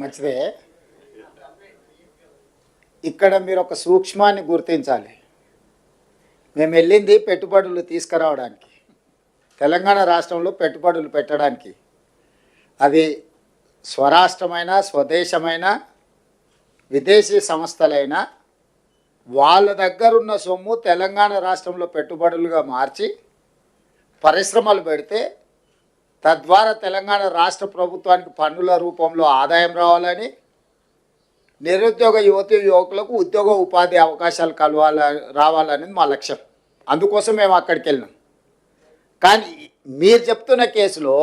మంచిదే ఇక్కడ మీరు ఒక సూక్ష్మాన్ని గుర్తించాలి. మేము వెళ్ళింది పెట్టుబడులు తీసుకురావడానికి. తెలంగాణ రాష్ట్రంలో పెట్టుబడులు పెట్టడానికి. అది స్వరాష్ట్రమైన స్వదేశమైన విదేశీ సంస్థలైనా వాళ్ళ దగ్గర ఉన్న సొమ్ము తెలంగాణ రాష్ట్రంలో పెట్టుబడులుగా మార్చి పరిశ్రమలు పెడితే తద్వారా తెలంగాణ రాష్ట్ర ప్రభుత్వానికి పన్నుల రూపంలో ఆదాయం రావాలని నిరుద్యోగ యువతి యువకులకు ఉద్యోగ ఉపాధి అవకాశాలు కలవాల రావాలనేది మా లక్ష్యం. అందుకోసం మేము అక్కడికి వెళ్ళినాం. కానీ మీరు చెప్తున్న కేసులో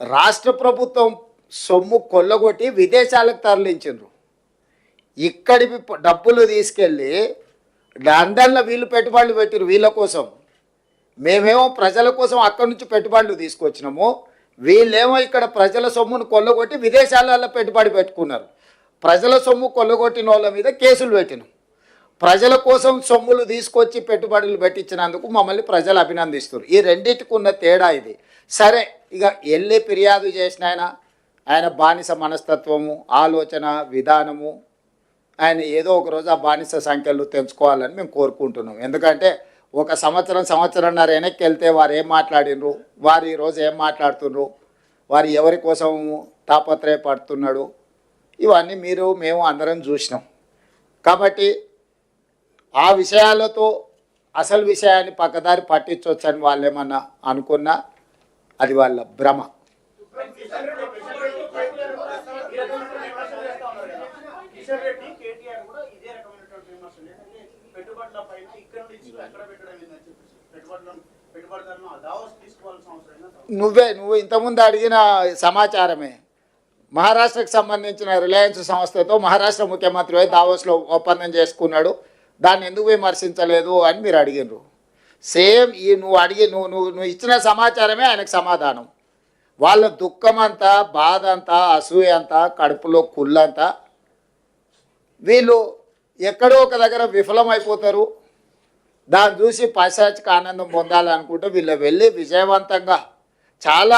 రాష్ట్ర ప్రభుత్వం సొమ్ము కొల్లగొట్టి విదేశాలకు తరలించిండ్రు. ఇక్కడి డబ్బులు తీసుకెళ్ళి లండన్లో వీళ్ళు పెట్టుబడులు పెట్టారు వీళ్ళ కోసం. మేమేమో ప్రజల కోసం అక్కడి నుంచి పెట్టుబడులు తీసుకొచ్చినాము. వీళ్ళేమో ఇక్కడ ప్రజల సొమ్మును కొల్లగొట్టి విదేశాలలో పెట్టుబడి పెట్టుకున్నారు. ప్రజల సొమ్ము కొల్లగొట్టిన వాళ్ళ మీద కేసులు పెట్టినాం. ప్రజల కోసం సొమ్ములు తీసుకొచ్చి పెట్టుబడులు పెట్టించినందుకు మమ్మల్ని ప్రజలు అభినందిస్తారు ఈ రెండింటికి ఉన్న తేడా ఇది. సరే ఇక వెళ్ళి ఫిర్యాదు చేసిన ఆయన ఆయన బానిస మనస్తత్వము ఆలోచన విధానము ఆయన ఏదో ఒక రోజు ఆ బానిస సంఖ్యలు తెంచుకోవాలని మేము కోరుకుంటున్నాం. ఎందుకంటే ఒక సంవత్సరం సంవత్సరంన్నర వెనక్కి వెళ్తే వారు ఏం మాట్లాడినరు వారు ఈరోజు ఏం మాట్లాడుతున్నారు వారు ఎవరి కోసం తాపత్రయపడుతున్నాడు ఇవన్నీ మీరు మేము అందరం చూసినాం కాబట్టి ఆ విషయాలతో అసలు విషయాన్ని పక్కదారి పట్టించవచ్చని వాళ్ళు ఏమన్నా అనుకున్నా అది వాళ్ళ భ్రమ కిషన్ రెడ్డి కేటీఆర్ కూడా ఇదే రకమైనటువంటి విమర్శలు పెట్టుబడుల పైన ఇక్కడ నుంచి ఎక్కడ పెట్టడం ఏందని చెప్పేసి పెట్టుబడులను పెట్టుబడిదారులను దావాస్ తీసుకోవాల్సిన అవసరం నువ్వే నువ్వు ఇంతకుముందు అడిగిన సమాచారమే. మహారాష్ట్రకు సంబంధించిన రిలయన్స్ సంస్థతో మహారాష్ట్ర ముఖ్యమంత్రి దావోస్లో ఒప్పందం చేసుకున్నాడు. దాన్ని ఎందుకు విమర్శించలేదు అని మీరు అడిగినారు. సేమ్ ఈ నువ్వు అడిగి నువ్వు నువ్వు నువ్వు ఇచ్చిన సమాచారమే ఆయనకు సమాధానం. వాళ్ళ దుఃఖం అంతా బాధ అంతా అసూయ అంతా కడుపులో కుళ్ళంతా వీళ్ళు ఎక్కడో ఒక దగ్గర విఫలమైపోతారు. దాన్ని చూసి పైశాచిక ఆనందం పొందాలనుకుంటే వీళ్ళు వెళ్ళి విజయవంతంగా చాలా